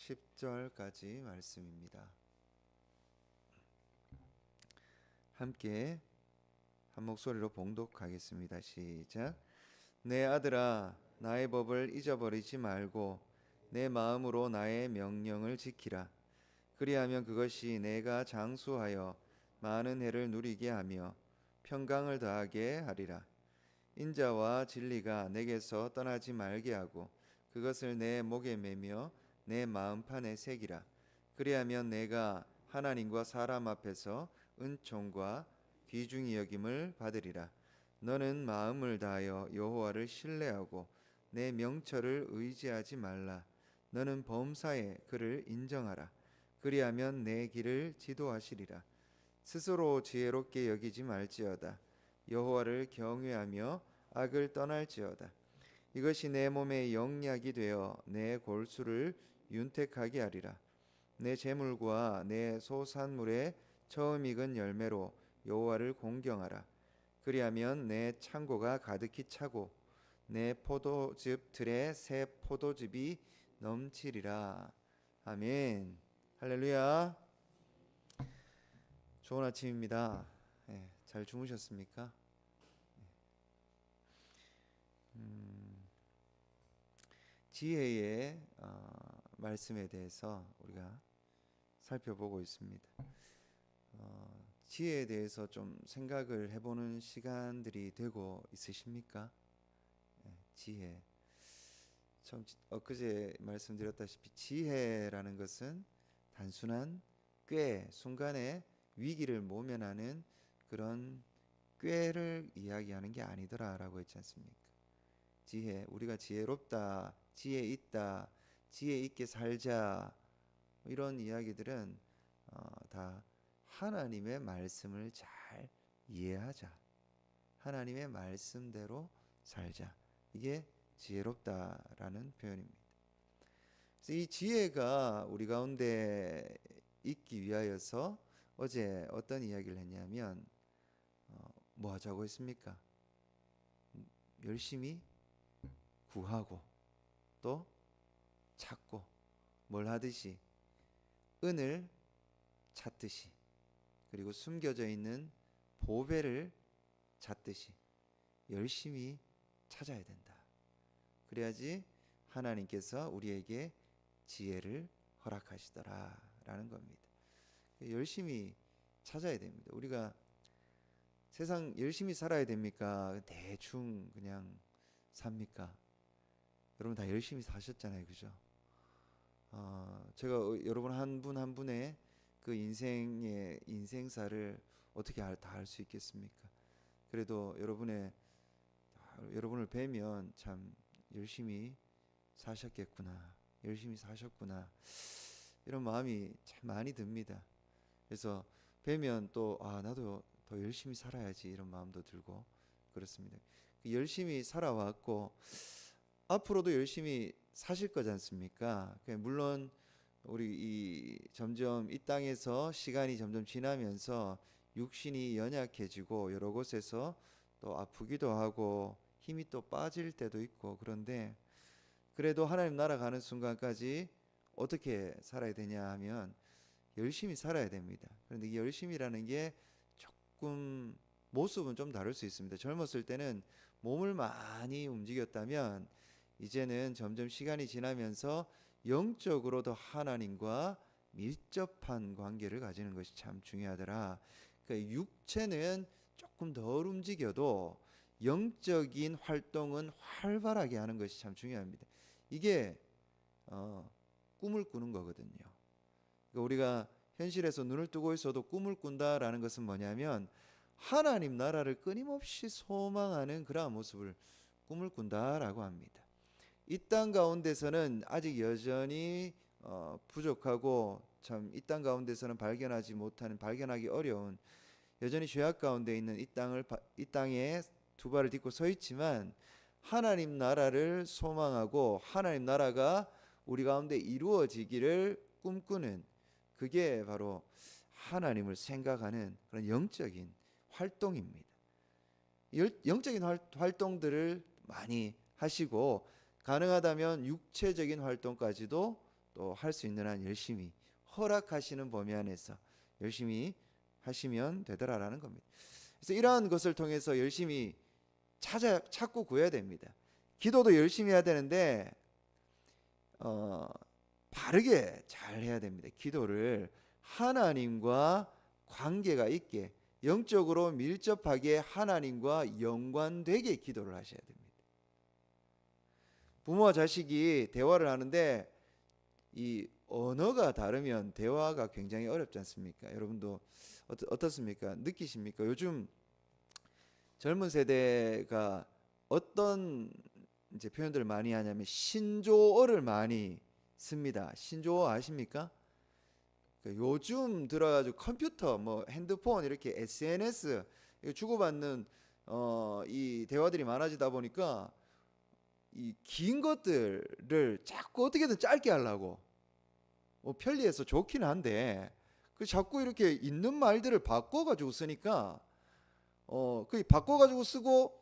10절까지 말씀입니다. 함께 한 목소리로 봉독하겠습니다. 시작. 내 아들아 나의 법을 잊어버리지 말고 내 마음으로 나의 명령을 지키라. 그리하면 그것이 내가 장수하여 많은 해를 누리게 하며 평강을 더하게 하리라. 인자와 진리가 내게서 떠나지 말게 하고 그것을 내 목에 매며 내 마음판에 새기라. 그리하면 내가 하나님과 사람 앞에서 은총과 귀중히 여김을 받으리라. 너는 마음을 다하여 여호와를 신뢰하고 내 명철을 의지하지 말라. 너는 범사에 그를 인정하라. 그리하면 내 길을 지도하시리라. 스스로 지혜롭게 여기지 말지어다. 여호와를 경외하며 악을 떠날지어다. 이것이 내 몸의 영약이 되어 내 골수를 윤택하게 하리라. 내 재물과 내 소산물의 처음 익은 열매로 여호와를 공경하라. 그리하면 내 창고가 가득히 차고 내 포도즙 틀에 새 포도즙이 넘치리라. 아멘. 할렐루야. 좋은 아침입니다. 예, 잘 주무셨습니까? 음, 지혜의 어, 말씀에 대해서 우리가 살펴보고 있습니다. 어, 지혜에 대해서 좀 생각을 해보는 시간들이 되고 있으십니까? 예, 지혜. 참 엊그제 말씀드렸다시피 지혜라는 것은 단순한 꽤 순간에 위기를 모면하는 그런 꾀를 이야기하는 게 아니더라라고 했지 않습니까? 지혜, 우리가 지혜롭다, 지혜 있다, 지혜 있게 살자 이런 이야기들은 어, 다 하나님의 말씀을 잘 이해하자, 하나님의 말씀대로 살자 이게 지혜롭다라는 표현입니다. 그래서 이 지혜가 우리 가운데 있기 위하여서 어제 어떤 이야기를 했냐면 어, 뭐 하자고 했습니까? 열심히 구하고 또 찾고 뭘 하듯이 은을 찾듯이 그리고 숨겨져 있는 보배를 찾듯이 열심히 찾아야 된다. 그래야지 하나님께서 우리에게 지혜를 허락하시더라라는 겁니다. 열심히 찾아야 됩니다. 우리가 세상 열심히 살아야 됩니까? 대충 그냥 삽니까? 여러분 다 열심히 사셨잖아요, 그죠? 어, 제가 여러분 한 분 한 분의 그 인생의 인생사를 어떻게 다 알 수 있겠습니까? 그래도 여러분의 여러분을 뵈면 참 열심히 사셨겠구나, 열심히 사셨구나 이런 마음이 참 많이 듭니다. 그래서 뵈면 또 아 나도 더 열심히 살아야지 이런 마음도 들고 그렇습니다. 그 열심히 살아왔고 앞으로도 열심히 사실 거지 않습니까? 물론 우리 이 점점 이 땅에서 시간이 점점 지나면서 육신이 연약해지고 여러 곳에서 또 아프기도 하고 힘이 또 빠질 때도 있고 그런데 그래도 하나님 나라 가는 순간까지 어떻게 살아야 되냐 하면 열심히 살아야 됩니다. 그런데 이 열심이라는 게 조금 모습은 좀 다를 수 있습니다. 젊었을 때는 몸을 많이 움직였다면 이제는 점점 시간이 지나면서 영적으로 더 하나님과 밀접한 관계를 가지는 것이 참 중요하더라. 그러니까 육체는 조금 덜 움직여도 영적인 활동은 활발하게 하는 것이 참 중요합니다. 이게 어, 꿈을 꾸는 거거든요. 그러니까 우리가 현실에서 눈을 뜨고 있어도 꿈을 꾼다라는 것은 뭐냐면 하나님 나라를 끊임없이 소망하는 그러한 모습을 꿈을 꾼다라고 합니다. 이 땅 가운데서는 아직 여전히 어, 부족하고 참 이 땅 가운데서는 발견하지 못하는 발견하기 어려운 여전히 죄악 가운데 있는 이 땅을 이 땅에 두 발을 딛고 서 있지만 하나님 나라를 소망하고 하나님 나라가 우리 가운데 이루어지기를 꿈꾸는 그게 바로 하나님을 생각하는 그런 영적인 활동입니다. 영적인 활동들을 많이 하시고 가능하다면 육체적인 활동까지도 또 할 수 있는 한 열심히 허락하시는 범위 안에서 열심히 하시면 되더라라는 겁니다. 그래서 이러한 것을 통해서 열심히 찾아 찾고 구해야 됩니다. 기도도 열심히 해야 되는데 어, 바르게 잘 해야 됩니다. 기도를 하나님과 관계가 있게 영적으로 밀접하게 하나님과 연관되게 기도를 하셔야 됩니다. 부모와 자식이 대화를 하는데 이 언어가 다르면 대화가 굉장히 어렵지 않습니까? 여러분도 어떻, 어떻습니까? 느끼십니까? 요즘 젊은 세대가 어떤 이제 표현들을 많이 하냐면 신조어를 많이 씁니다. 신조어 아십니까? 그 요즘 들어가지고 컴퓨터, 뭐 핸드폰 이렇게 SNS 주고받는 어, 이 대화들이 많아지다 보니까 이 긴 것들을 자꾸 어떻게든 짧게 하려고 뭐 편리해서 좋긴 한데 그 자꾸 이렇게 있는 말들을 바꿔가지고 쓰니까 어, 그 바꿔가지고 쓰고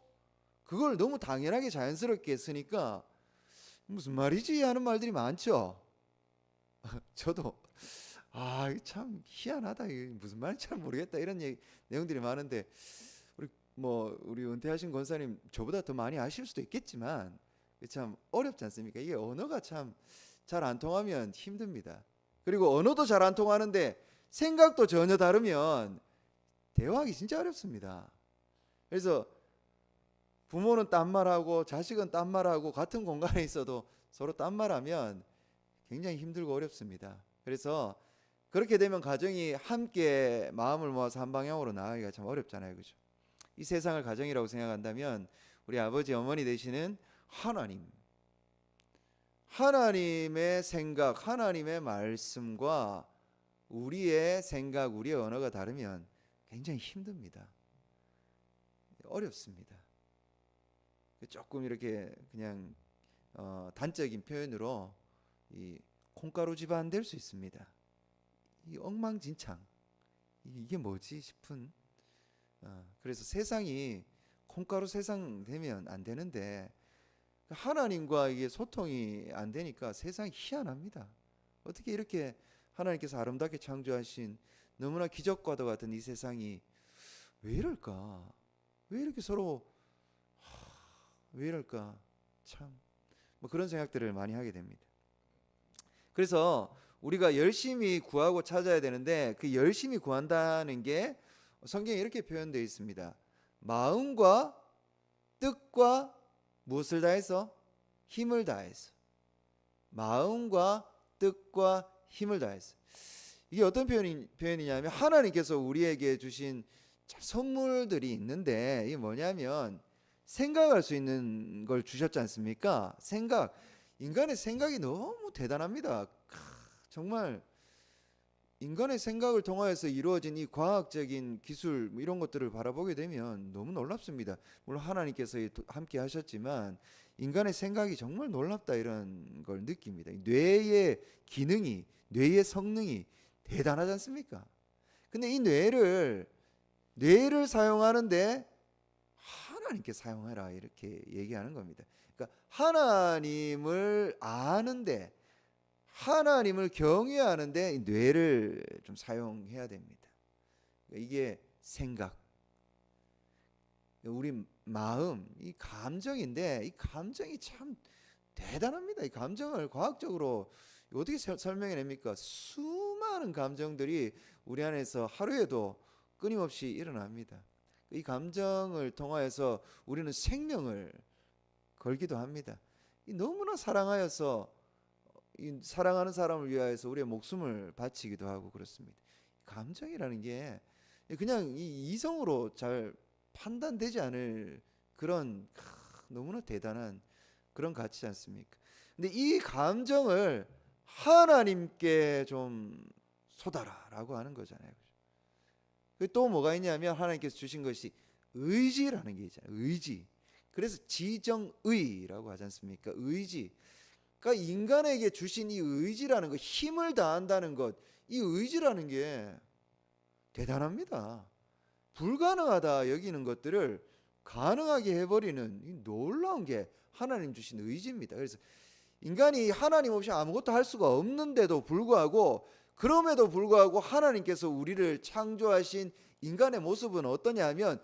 그걸 너무 당연하게 자연스럽게 쓰니까 무슨 말이지 하는 말들이 많죠. 저도 아, 참 희한하다. 무슨 말인지 잘 모르겠다. 이런 얘기, 내용들이 많은데 우리 뭐 우리 은퇴하신 권사님 저보다 더 많이 아실 수도 있겠지만 참 어렵지 않습니까? 이게 언어가 참 잘 안 통하면 힘듭니다. 그리고 언어도 잘 안 통하는데 생각도 전혀 다르면 대화하기 진짜 어렵습니다. 그래서 부모는 딴 말하고 자식은 딴 말하고 같은 공간에 있어도 서로 딴 말하면 굉장히 힘들고 어렵습니다. 그래서 그렇게 되면 가정이 함께 마음을 모아서 한 방향으로 나가기가 참 어렵잖아요. 그죠? 이 세상을 가정이라고 생각한다면 우리 아버지 어머니 되시는 하나님 하나님의 생각, 하나님의 말씀과 우리의 생각, 우리의 언어가 다르면 굉장히 힘듭니다. 어렵습니다. 조금 이렇게 그냥 어, 단적인 표현으로 이 콩가루 집안 될 수 있습니다. 이 엉망진창 이- 이게 뭐지 싶은 어, 그래서 세상이 콩가루 세상 되면 안 되는데 하나님과 이게 소통이 안 되니까 세상이 희한합니다. 어떻게 이렇게 하나님께서 아름답게 창조하신 너무나 기적과도 같은 이 세상이 왜 이럴까? 왜 이렇게 서로 하, 왜 이럴까? 참 뭐 그런 생각들을 많이 하게 됩니다. 그래서 우리가 열심히 구하고 찾아야 되는데 그 열심히 구한다는 게 성경에 이렇게 표현되어 있습니다. 마음과 뜻과 무엇을 다해서 힘을 다해서 마음과 뜻과 힘을 다해서 이게 어떤 표현이, 표현이냐면 하나님께서 우리에게 주신 참 선물들이 있는데 이게 뭐냐면 생각할 수 있는 걸 주셨지 않습니까? 생각 인간의 생각이 너무 대단합니다. 크, 정말 인간의 생각을 통하여서 이루어진 이 과학적인 기술 뭐 이런 것들을 바라보게 되면 너무 놀랍습니다. 물론 하나님께서 함께 하셨지만 인간의 생각이 정말 놀랍다 이런 걸 느낍니다. 이 뇌의 기능이 뇌의 성능이 대단하지 않습니까? 근데 이 뇌를 뇌를 사용하는데 하나님께 사용해라 이렇게 얘기하는 겁니다. 그러니까 하나님을 아는데 하나님을 경외하는데 이 뇌를 좀 사용해야 됩니다. 그러니까 이게 생각, 우리 마음, 이 감정인데 이 감정이 참 대단합니다. 이 감정을 과학적으로 어떻게 설- 설명해냅니까? 수많은 감정들이 우리 안에서 하루에도 끊임없이 일어납니다. 이 감정을 통하여서 우리는 생명을 걸기도 합니다. 이 너무나 사랑하여서 이 사랑하는 사람을 위하여서 우리의 목숨을 바치기도 하고 그렇습니다. 감정이라는 게 그냥 이 이성으로 잘 판단되지 않을 그런 크, 너무나 대단한 그런 가치지 않습니까? 근데 이 감정을 하나님께 좀 쏟아라라고 하는 거잖아요. 또 뭐가 있냐면 하나님께서 주신 것이 의지라는 게 있잖아요. 의지. 그래서 지정의라고 하지 않습니까? 의지. 그러니까 인간에게 주신 이 의지라는 것, 힘을 다한다는 것, 이 의지라는 게 대단합니다. 불가능하다 여기는 것들을 가능하게 해버리는 이 놀라운 게 하나님 주신 의지입니다. 그래서 인간이 하나님 없이 아무것도 할 수가 없는데도 불구하고 그럼에도 불구하고 하나님께서 우리를 창조하신 인간의 모습은 어떠냐 하면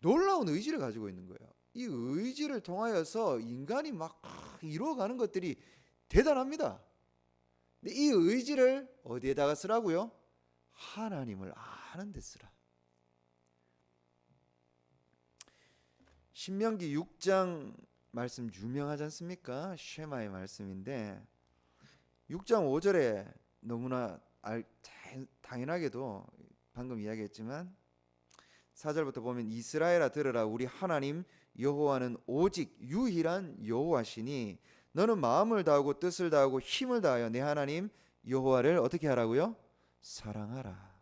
놀라운 의지를 가지고 있는 거예요. 이 의지를 통하여서 인간이 막 이루어가는 것들이 대단합니다. 이 의지를 어디에다가 쓰라고요? 하나님을 아는 데 쓰라. 신명기 6장 말씀 유명하지 않습니까? 쉐마의 말씀인데 6장 5절에 너무나 알, 자- 당연하게도 방금 이야기했지만 4절부터 보면 이스라엘아 들으라 우리 하나님 여호와는 오직 유일한 여호와시니 너는 마음을 다하고 뜻을 다하고 힘을 다하여 내 하나님 여호와를 어떻게 하라고요? 사랑하라.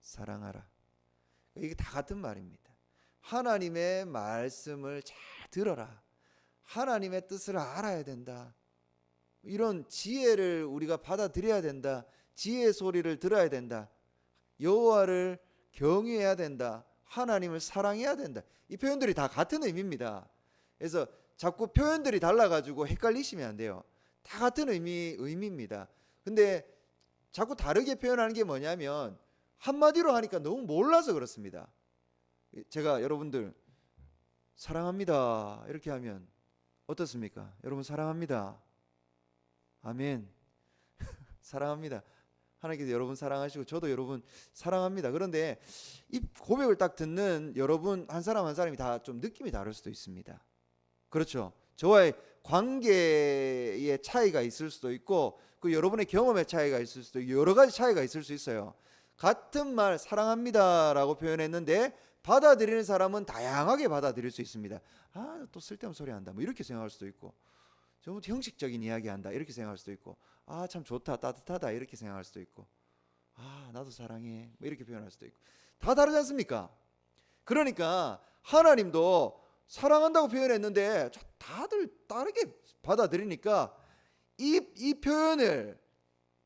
사랑하라. 이게 다 같은 말입니다. 하나님의 말씀을 잘 들어라. 하나님의 뜻을 알아야 된다. 이런 지혜를 우리가 받아들여야 된다. 지혜의 소리를 들어야 된다. 여호와를 경외해야 된다. 하나님을 사랑해야 된다. 이 표현들이 다 같은 의미입니다. 그래서 자꾸 표현들이 달라가지고 헷갈리시면 안 돼요. 다 같은 의미 의미입니다. 근데 자꾸 다르게 표현하는 게 뭐냐면 한마디로 하니까 너무 몰라서 그렇습니다. 제가 여러분들 사랑합니다 이렇게 하면 어떻습니까? 여러분 사랑합니다. 아멘. 사랑합니다. 하나님께서 여러분 사랑하시고 저도 여러분 사랑합니다. 그런데 이 고백을 딱 듣는 여러분 한 사람 한 사람이 다 좀 느낌이 다를 수도 있습니다. 그렇죠. 저와의 관계의 차이가 있을 수도 있고 그 여러분의 경험의 차이가 있을 수도 있고 여러 가지 차이가 있을 수 있어요. 같은 말 사랑합니다라고 표현했는데 받아들이는 사람은 다양하게 받아들일 수 있습니다. 아, 또 쓸데없는 소리 한다. 뭐 이렇게 생각할 수도 있고. 좀 형식적인 이야기 한다. 이렇게 생각할 수도 있고. 아, 참 좋다. 따뜻하다. 이렇게 생각할 수도 있고. 아, 나도 사랑해. 뭐 이렇게 표현할 수도 있고. 다 다르지 않습니까? 그러니까 하나님도 사랑한다고 표현했는데 저 다들 다르게 받아들이니까 이, 이 표현을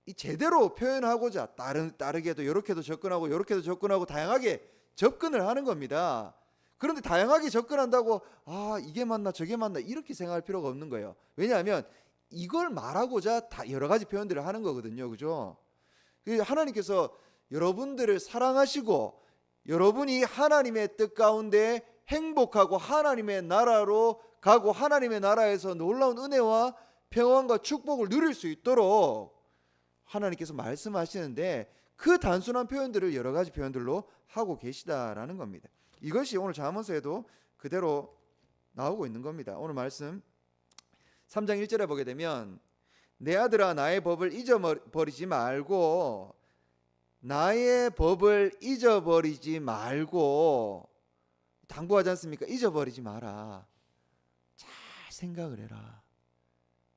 이 제대로 표현하고자 다른 다르게도 이렇게도 접근하고 이렇게도 접근하고 다양하게 접근을 하는 겁니다. 그런데 다양하게 접근한다고 아 이게 맞나 저게 맞나 이렇게 생각할 필요가 없는 거예요. 왜냐하면 이걸 말하고자 다 여러 가지 표현들을 하는 거거든요, 그죠? 그 하나님께서 여러분들을 사랑하시고 여러분이 하나님의 뜻 가운데 행복하고 하나님의 나라로 가고 하나님의 나라에서 놀라운 은혜와 평안과 축복을 누릴 수 있도록 하나님께서 말씀하시는데 그 단순한 표현들을 여러 가지 표현들로 하고 계시다라는 겁니다. 이것이 오늘 잠언서에도 그대로 나오고 있는 겁니다. 오늘 말씀 3장 1절에 보게 되면 내 아들아 나의 법을 잊어버리지 말고 나의 법을 잊어버리지 말고 당부하지 않습니까? 잊어버리지 마라. 잘 생각을 해라.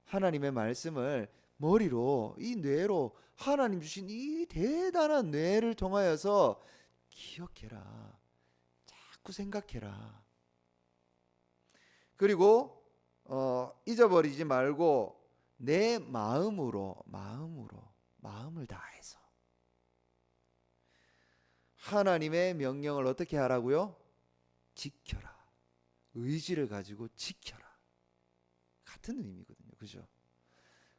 하나님의 말씀을 머리로 이 뇌로 하나님 주신 이 대단한 뇌를 통하여서 기억해라. 자꾸 생각해라. 그리고 어, 잊어버리지 말고 내 마음으로 마음으로 마음을 다해서 하나님의 명령을 어떻게 하라고요? 지켜라. 의지를 가지고 지켜라. 같은 의미거든요. 그죠?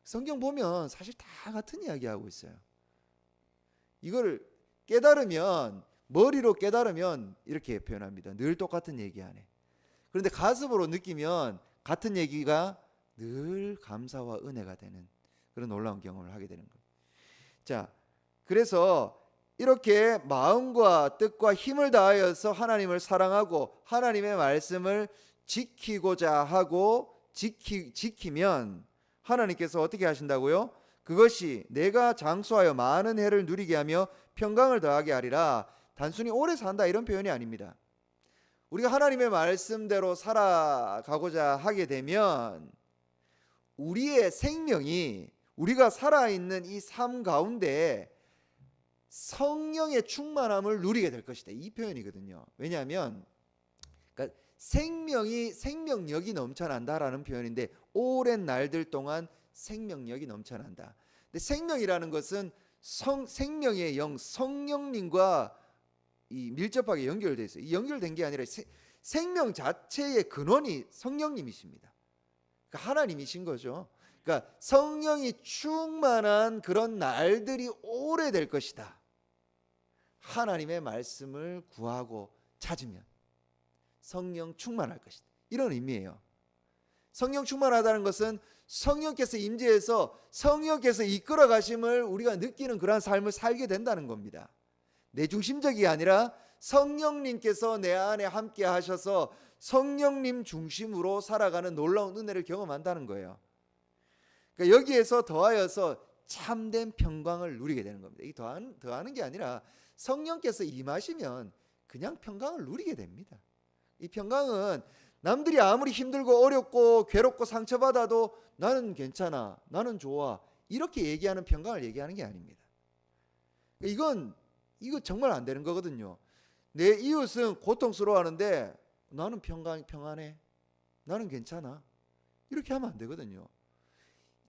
성경 보면 사실 다 같은 이야기 하고 있어요. 이거를 깨달으면 머리로 깨달으면 이렇게 표현합니다. 늘 똑같은 얘기 안에. 그런데 가슴으로 느끼면 같은 얘기가 늘 감사와 은혜가 되는 그런 놀라운 경험을 하게 되는 거예요. 자, 그래서 이렇게 마음과 뜻과 힘을 다하여서 하나님을 사랑하고 하나님의 말씀을 지키고자 하고 지키, 지키면 하나님께서 어떻게 하신다고요? 그것이 내가 장수하여 많은 해를 누리게 하며 평강을 더하게 하리라. 단순히 오래 산다 이런 표현이 아닙니다. 우리가 하나님의 말씀대로 살아가고자 하게 되면 우리의 생명이 우리가 살아있는 이 삶 가운데 성령의 충만함을 누리게 될 것이다. 이 표현이거든요. 왜냐하면 그러니까 생명이 생명력이 넘쳐난다라는 표현인데 오랜 날들 동안 생명력이 넘쳐난다. 근데 생명이라는 것은 성, 생명의 영 성령님과 이 밀접하게 연결돼 있어요. 이 연결된 게 아니라 세, 생명 자체의 근원이 성령님이십니다. 그러니까 하나님이신 거죠. 그러니까 성령이 충만한 그런 날들이 오래될 것이다. 하나님의 말씀을 구하고 찾으면 성령 충만할 것이다. 이런 의미예요. 성령 충만하다는 것은 성령께서 임재해서 성령께서 이끌어 가심을 우리가 느끼는 그러한 삶을 살게 된다는 겁니다. 내 중심적이 아니라 성령님께서 내 안에 함께 하셔서 성령님 중심으로 살아가는 놀라운 은혜를 경험한다는 거예요. 그러니까 여기에서 더하여서 참된 평강을 누리게 되는 겁니다. 이 더하는, 더하는 게 아니라 성령께서 임하시면 그냥 평강을 누리게 됩니다. 이 평강은 남들이 아무리 힘들고 어렵고 괴롭고 상처받아도 나는 괜찮아, 나는 좋아 이렇게 얘기하는 평강을 얘기하는 게 아닙니다. 이건 이거 정말 안 되는 거거든요. 내 이웃은 고통스러워하는데 나는 평강 평안해, 나는 괜찮아 이렇게 하면 안 되거든요.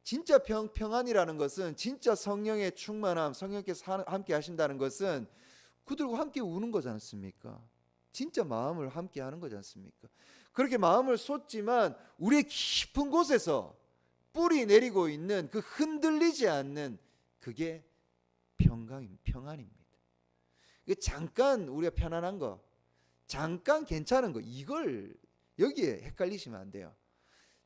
진짜 평, 평안이라는 것은 진짜 성령의 충만함, 성령께서 함께 하신다는 것은 그들과 함께 우는 거지 않습니까? 진짜 마음을 함께 하는 거지 않습니까? 그렇게 마음을 쏟지만 우리의 깊은 곳에서 뿌리 내리고 있는 그 흔들리지 않는 그게 평강 평안입니다. 잠깐 우리가 편안한 거, 잠깐 괜찮은 거 이걸 여기에 헷갈리시면 안 돼요.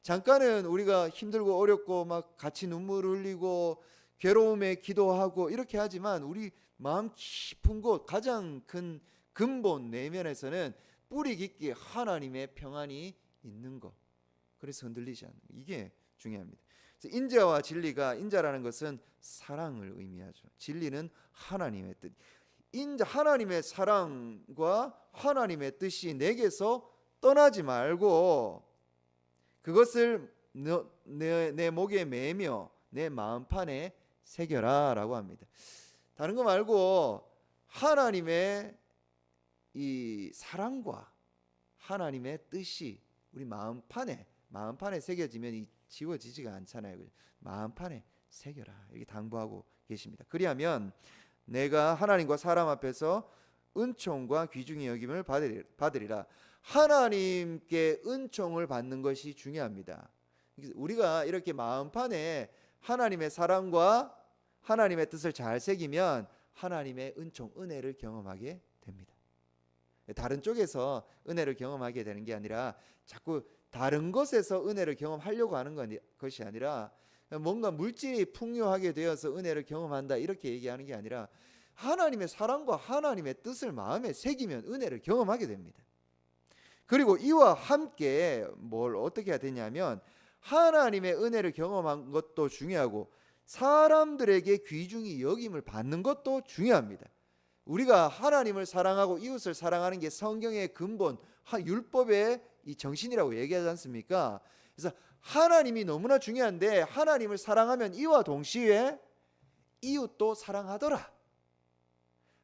잠깐은 우리가 힘들고 어렵고 막 같이 눈물 흘리고 괴로움에 기도하고 이렇게 하지만 우리 마음 깊은 곳 가장 큰 근본 내면에서는 뿌리 깊게 하나님의 평안이 있는 것. 그래서 흔들리지 않는 것. 이게 중요합니다. 인자와 진리가 인자라는 것은 사랑을 의미하죠. 진리는 하나님의 뜻. 인자 하나님의 사랑과 하나님의 뜻이 내게서 떠나지 말고 그것을 내, 내 목에 매며 내 마음판에 새겨라라고 합니다. 다른 거 말고 하나님의 이 사랑과 하나님의 뜻이 우리 마음판에 마음판에 새겨지면 이 지워지지가 않잖아요. 마음판에 새겨라 이렇게 당부하고 계십니다. 그리하면 내가 하나님과 사람 앞에서 은총과 귀중히 여김을 받으리라. 하나님께 은총을 받는 것이 중요합니다. 우리가 이렇게 마음판에 하나님의 사랑과 하나님의 뜻을 잘 새기면 하나님의 은총, 은혜를 경험하게 됩니다. 다른 쪽에서 은혜를 경험하게 되는 게 아니라 자꾸 다른 것에서 은혜를 경험하려고 하는 것이 아니라 뭔가 물질이 풍요하게 되어서 은혜를 경험한다 이렇게 얘기하는 게 아니라 하나님의 사랑과 하나님의 뜻을 마음에 새기면 은혜를 경험하게 됩니다. 그리고 이와 함께 뭘 어떻게 해야 되냐면 하나님의 은혜를 경험한 것도 중요하고 사람들에게 귀중히 여김을 받는 것도 중요합니다. 우리가 하나님을 사랑하고 이웃을 사랑하는 게 성경의 근본 율법의 이 정신이라고 얘기하지 않습니까? 그래서 하나님이 너무나 중요한데 하나님을 사랑하면 이와 동시에 이웃도 사랑하더라.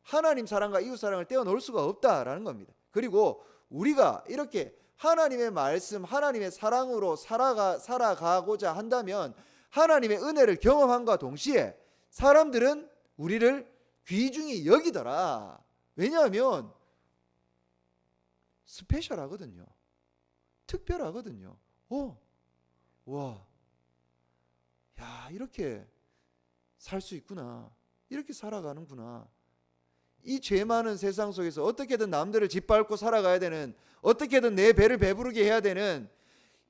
하나님 사랑과 이웃 사랑을 떼어놓을 수가 없다라는 겁니다. 그리고 우리가 이렇게 하나님의 말씀, 하나님의 사랑으로 살아가 살아가고자 한다면 하나님의 은혜를 경험함과 동시에 사람들은 우리를 귀중히 여기더라. 왜냐하면 스페셜하거든요. 특별하거든요. 어, 와, 야 이렇게 살 수 있구나. 이렇게 살아가는구나. 이 죄 많은 세상 속에서 어떻게든 남들을 짓밟고 살아가야 되는 어떻게든 내 배를 배부르게 해야 되는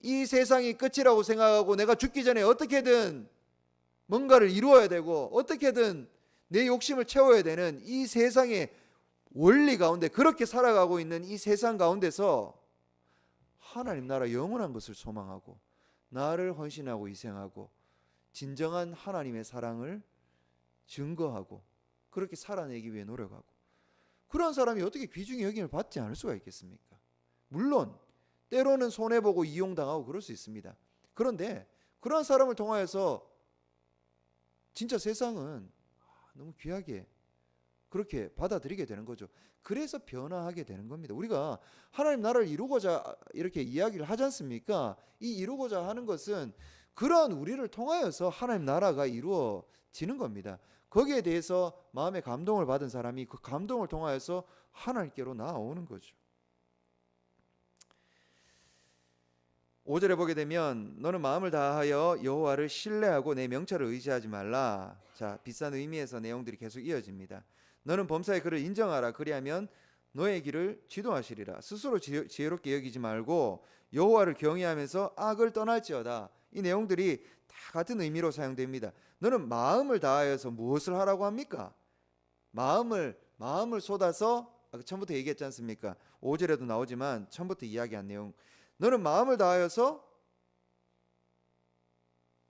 이 세상이 끝이라고 생각하고 내가 죽기 전에 어떻게든 뭔가를 이루어야 되고 어떻게든 내 욕심을 채워야 되는 이 세상의 원리 가운데 그렇게 살아가고 있는 이 세상 가운데서 하나님 나라 영원한 것을 소망하고 나를 헌신하고 희생하고 진정한 하나님의 사랑을 증거하고 그렇게 살아내기 위해 노력하고 그런 사람이 어떻게 귀중히 여김을 받지 않을 수가 있겠습니까? 물론 때로는 손해 보고 이용당하고 그럴 수 있습니다. 그런데 그런 사람을 통하여서 진짜 세상은 너무 귀하게 그렇게 받아들이게 되는 거죠. 그래서 변화하게 되는 겁니다. 우리가 하나님 나라를 이루고자 이렇게 이야기를 하지 않습니까? 이 이루고자 하는 것은 그런 우리를 통하여서 하나님 나라가 이루어지는 겁니다. 거기에 대해서 마음의 감동을 받은 사람이 그 감동을 통하여서 하나님께로 나아오는 거죠. 5절에 보게 되면 너는 마음을 다하여 여호와를 신뢰하고 내 명철을 의지하지 말라. 자, 비싼 의미에서 내용들이 계속 이어집니다. 너는 범사의 그를 인정하라. 그리하면 너의 길을 지도하시리라. 스스로 지혜- 지혜롭게 여기지 말고 여호와를 경외하면서 악을 떠날지어다. 이 내용들이 다 같은 의미로 사용됩니다. 너는 마음을 다하여서 무엇을 하라고 합니까? 마음을 마음을 쏟아서 처음부터 얘기했지 않습니까? 5절에도 나오지만 처음부터 이야기한 내용. 너는 마음을 다하여서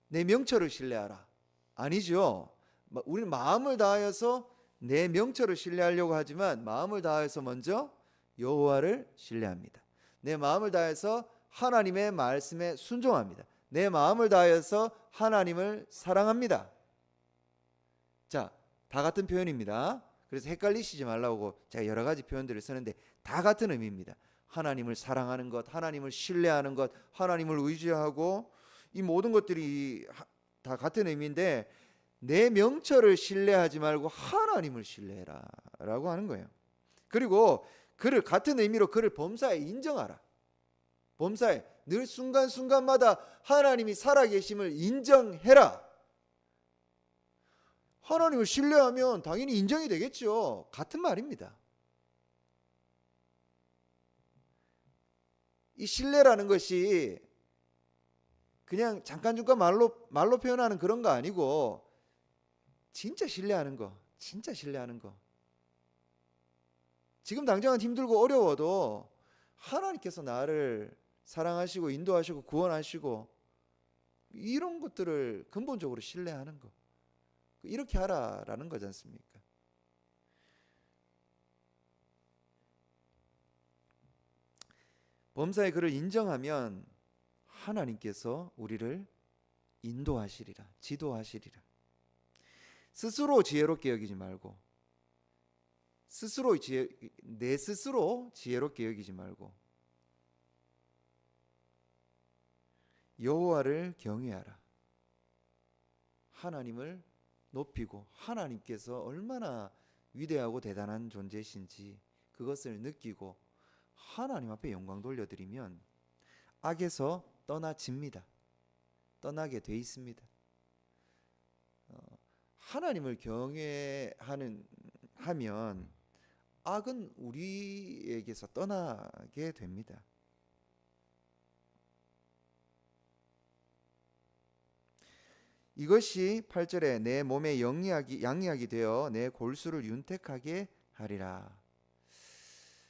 내 명철을 신뢰하라. 아니죠. 마- 우리는 마음을 다하여서 내 명철을 신뢰하려고 하지만 마음을 다해서 먼저 여호와를 신뢰합니다. 내 마음을 다해서 하나님의 말씀에 순종합니다. 내 마음을 다해서 하나님을 사랑합니다. 자, 다 같은 표현입니다. 그래서 헷갈리시지 말라고 제가 여러 가지 표현들을 쓰는데 다 같은 의미입니다. 하나님을 사랑하는 것, 하나님을 신뢰하는 것, 하나님을 의지하고 이 모든 것들이 하- 다 같은 의미인데 내 명철을 신뢰하지 말고 하나님을 신뢰해라라고 하는 거예요. 그리고 그를 같은 의미로 그를 범사에 인정하라. 범사에 늘 순간순간마다 하나님이 살아계심을 인정해라. 하나님을 신뢰하면 당연히 인정이 되겠죠. 같은 말입니다. 이 신뢰라는 것이 그냥 잠깐 잠깐 말로 말로 표현하는 그런 거 아니고 진짜 신뢰하는 거, 진짜 신뢰하는 거. 지금 당장은 힘들고 어려워도 하나님께서 나를 사랑하시고 인도하시고 구원하시고 이런 것들을 근본적으로 신뢰하는 거. 이렇게 하라라는 거지 않습니까? 범사의 그를 인정하면 하나님께서 우리를 인도하시리라, 지도하시리라. 스스로 지혜롭게 여기지 말고 스스로 지혜 내 스스로 지혜롭게 여기지 말고 여호와를 경외하라. 하나님을 높이고 하나님께서 얼마나 위대하고 대단한 존재신지 그것을 느끼고 하나님 앞에 영광 돌려드리면 악에서 떠나집니다. 떠나게 돼 있습니다. 어, 하나님을 경외하는 하면 악은 우리에게서 떠나게 됩니다. 이것이 8절에 내 몸에 영리하기 양리하게 되어 내 골수를 윤택하게 하리라.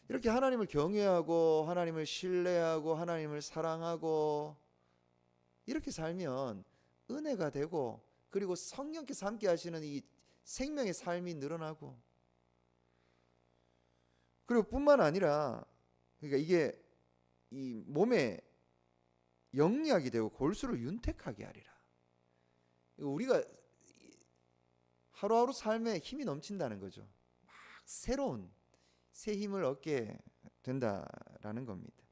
이렇게 하나님을 경외하고 하나님을 신뢰하고 하나님을 사랑하고 이렇게 살면 은혜가 되고 그리고 성령께서 함께 하시는 이 생명의 삶이 늘어나고 그리고 뿐만 아니라 그러니까 이게 이 몸에 영리하게 되고 골수를 윤택하게 하리라. 우리가 하루하루 삶에 힘이 넘친다는 거죠. 막 새로운 새 힘을 얻게 된다라는 겁니다.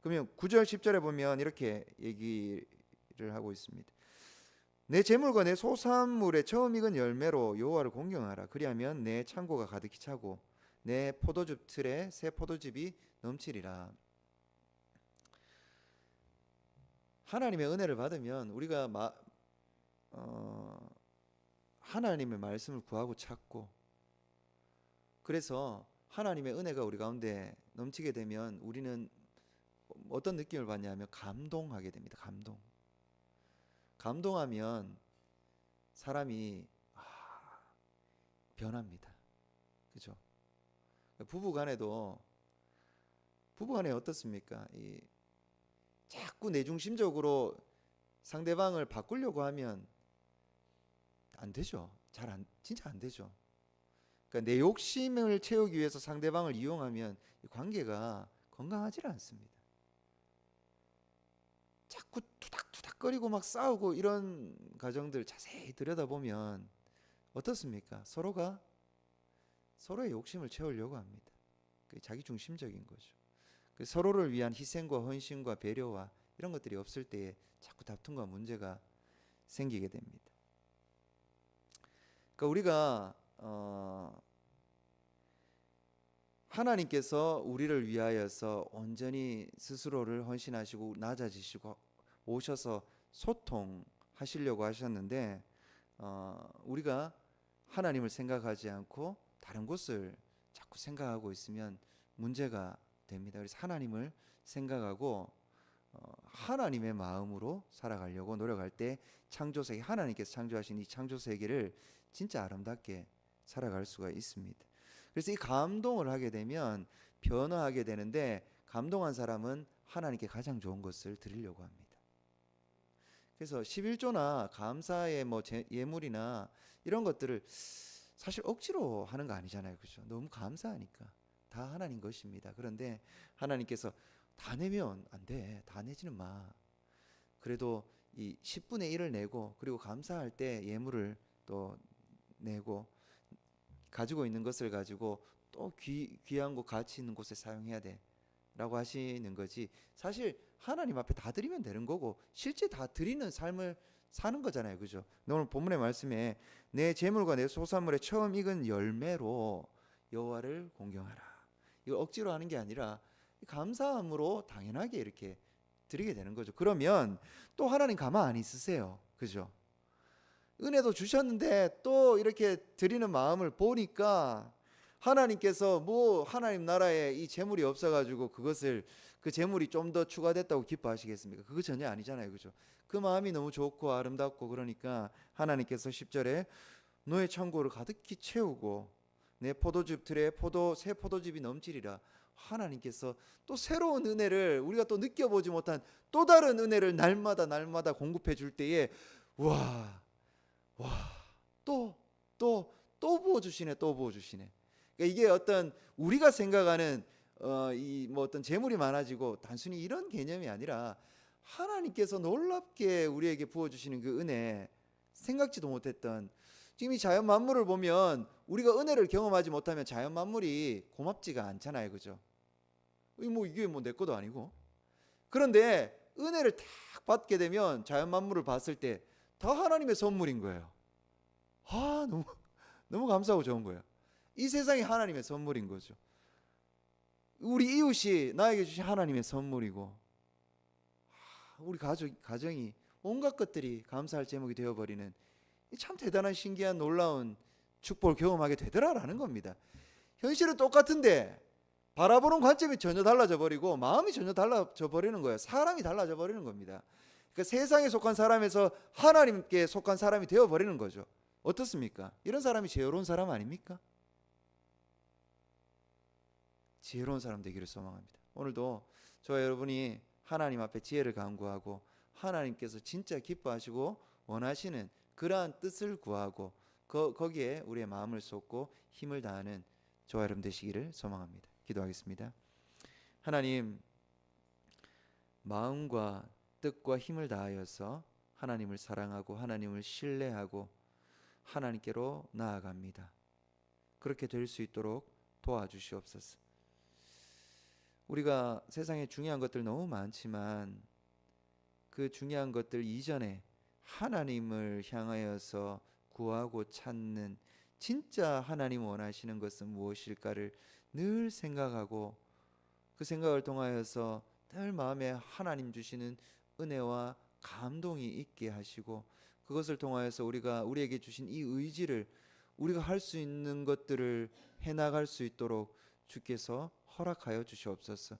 그러면 9절 10절에 보면 이렇게 얘기를 하고 있습니다. 내 재물과 내 소산물의 처음 익은 열매로 여호와를 공경하라. 그리하면 내 창고가 가득히 차고 내 포도즙 틀에 새 포도즙이 넘치리라. 하나님의 은혜를 받으면 우리가 마, 어, 하나님의 말씀을 구하고 찾고 그래서 하나님의 은혜가 우리 가운데 넘치게 되면 우리는 어떤 느낌을 받냐면 감동하게 됩니다. 감동. 감동하면 사람이 아, 변합니다. 그죠? 부부간에도 부부간에 어떻습니까? 이 자꾸 내중심적으로 상대방을 바꾸려고 하면 안 되죠. 잘 안 진짜 안 되죠. 그러니까 내 욕심을 채우기 위해서 상대방을 이용하면 이 관계가 건강하지 않습니다. 자꾸 투닥투닥거리고 막 싸우고 이런 가정들 자세히 들여다보면 어떻습니까? 서로가 서로의 욕심을 채우려고 합니다. 그 자기 중심적인 거죠. 그 서로를 위한 희생과 헌신과 배려와 이런 것들이 없을 때에 자꾸 다툼과 문제가 생기게 됩니다. 그러니까 우리가 어 하나님께서 우리를 위하여서 온전히 스스로를 헌신하시고 낮아지시고 오셔서 소통하시려고 하셨는데 어, 우리가 하나님을 생각하지 않고 다른 곳을 자꾸 생각하고 있으면 문제가 됩니다. 그래서 하나님을 생각하고 어, 하나님의 마음으로 살아가려고 노력할 때 창조 세계 하나님께서 창조하신 이 창조 세계를 진짜 아름답게 살아갈 수가 있습니다. 그래서 이 감동을 하게 되면 변화하게 되는데 감동한 사람은 하나님께 가장 좋은 것을 드리려고 합니다. 그래서 11조나 감사의 뭐 제- 예물이나 이런 것들을 사실 억지로 하는 거 아니잖아요. 그죠? 너무 감사하니까 다 하나님 것입니다. 그런데 하나님께서 다 내면 안 돼. 다 내지는 마. 그래도 이 10분의 1을 내고 그리고 감사할 때 예물을 또 내고 가지고 있는 것을 가지고 또 귀, 귀한 곳 가치 있는 곳에 사용해야 돼 라고 하시는 거지. 사실 하나님 앞에 다 드리면 되는 거고 실제 다 드리는 삶을 사는 거잖아요. 그죠? 오늘 본문의 말씀에 내 재물과 내 소산물의 처음 익은 열매로 여호와를 공경하라. 이거 억지로 하는 게 아니라 감사함으로 당연하게 이렇게 드리게 되는 거죠. 그러면 또 하나님 가만 안 있으세요. 그죠 은혜도 주셨는데 또 이렇게 드리는 마음을 보니까 하나님께서 뭐 하나님 나라에 이 재물이 없어가지고 그것을 그 재물이 좀 더 추가됐다고 기뻐하시겠습니까? 그거 전혀 아니잖아요, 그죠? 그 마음이 너무 좋고 아름답고 그러니까 하나님께서 10절에 너의 창고를 가득히 채우고 내 포도즙 틀에 포도 새 포도즙이 넘치리라. 하나님께서 또 새로운 은혜를 우리가 또 느껴보지 못한 또 다른 은혜를 날마다 날마다 공급해 줄 때에 와 와, 또, 또, 또 부어주시네, 또 부어주시네. 그러니까 이게 어떤 우리가 생각하는 어, 이 뭐 어떤 재물이 많아지고 단순히 이런 개념이 아니라 하나님께서 놀랍게 우리에게 부어주시는 그 은혜, 생각지도 못했던 지금 이 자연 만물을 보면 우리가 은혜를 경험하지 못하면 자연 만물이 고맙지가 않잖아요, 그죠? 이뭐 이게 뭐 내 것도 아니고. 그런데 은혜를 딱 받게 되면 자연 만물을 봤을 때 다 하나님의 선물인 거예요. 아, 너무 너무 감사하고 좋은 거예요. 이 세상이 하나님의 선물인 거죠. 우리 이웃이 나에게 주신 하나님의 선물이고 아, 우리 가족 가정이 온갖 것들이 감사할 제목이 되어 버리는 참 대단한 신기한 놀라운 축복을 경험하게 되더라라는 겁니다. 현실은 똑같은데 바라보는 관점이 전혀 달라져 버리고 마음이 전혀 달라져 버리는 거예요. 사람이 달라져 버리는 겁니다. 그러니까 세상에 속한 사람에서 하나님께 속한 사람이 되어 버리는 거죠. 어떻습니까? 이런 사람이 지혜로운 사람 아닙니까? 지혜로운 사람 되기를 소망합니다. 오늘도 저와 여러분이 하나님 앞에 지혜를 간구하고 하나님께서 진짜 기뻐하시고 원하시는 그러한 뜻을 구하고 거, 거기에 우리의 마음을 쏟고 힘을 다하는 저와 여러분 되시기를 소망합니다. 기도하겠습니다. 하나님 마음과 뜻과 힘을 다하여서 하나님을 사랑하고 하나님을 신뢰하고 하나님께로 나아갑니다. 그렇게 될 수 있도록 도와주시옵소서. 우리가 세상에 중요한 것들 너무 많지만 그 중요한 것들 이전에 하나님을 향하여서 구하고 찾는 진짜 하나님 원하시는 것은 무엇일까를 늘 생각하고 그 생각을 통하여서 늘 마음에 하나님 주시는 은혜와 감동이 있게 하시고 그것을 통하여서 우리가 우리에게 주신 이 의지를 우리가 할 수 있는 것들을 해 나갈 수 있도록 주께서 허락하여 주시옵소서.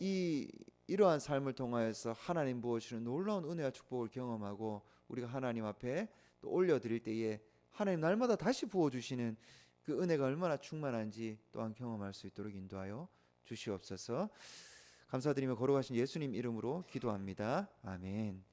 이 이러한 삶을 통하여서 하나님 부어주시는 놀라운 은혜와 축복을 경험하고 우리가 하나님 앞에 또 올려드릴 때에 하나님 날마다 다시 부어주시는 그 은혜가 얼마나 충만한지 또한 경험할 수 있도록 인도하여 주시옵소서. 감사드리며 걸어가신 예수님 이름으로 기도합니다. 아멘.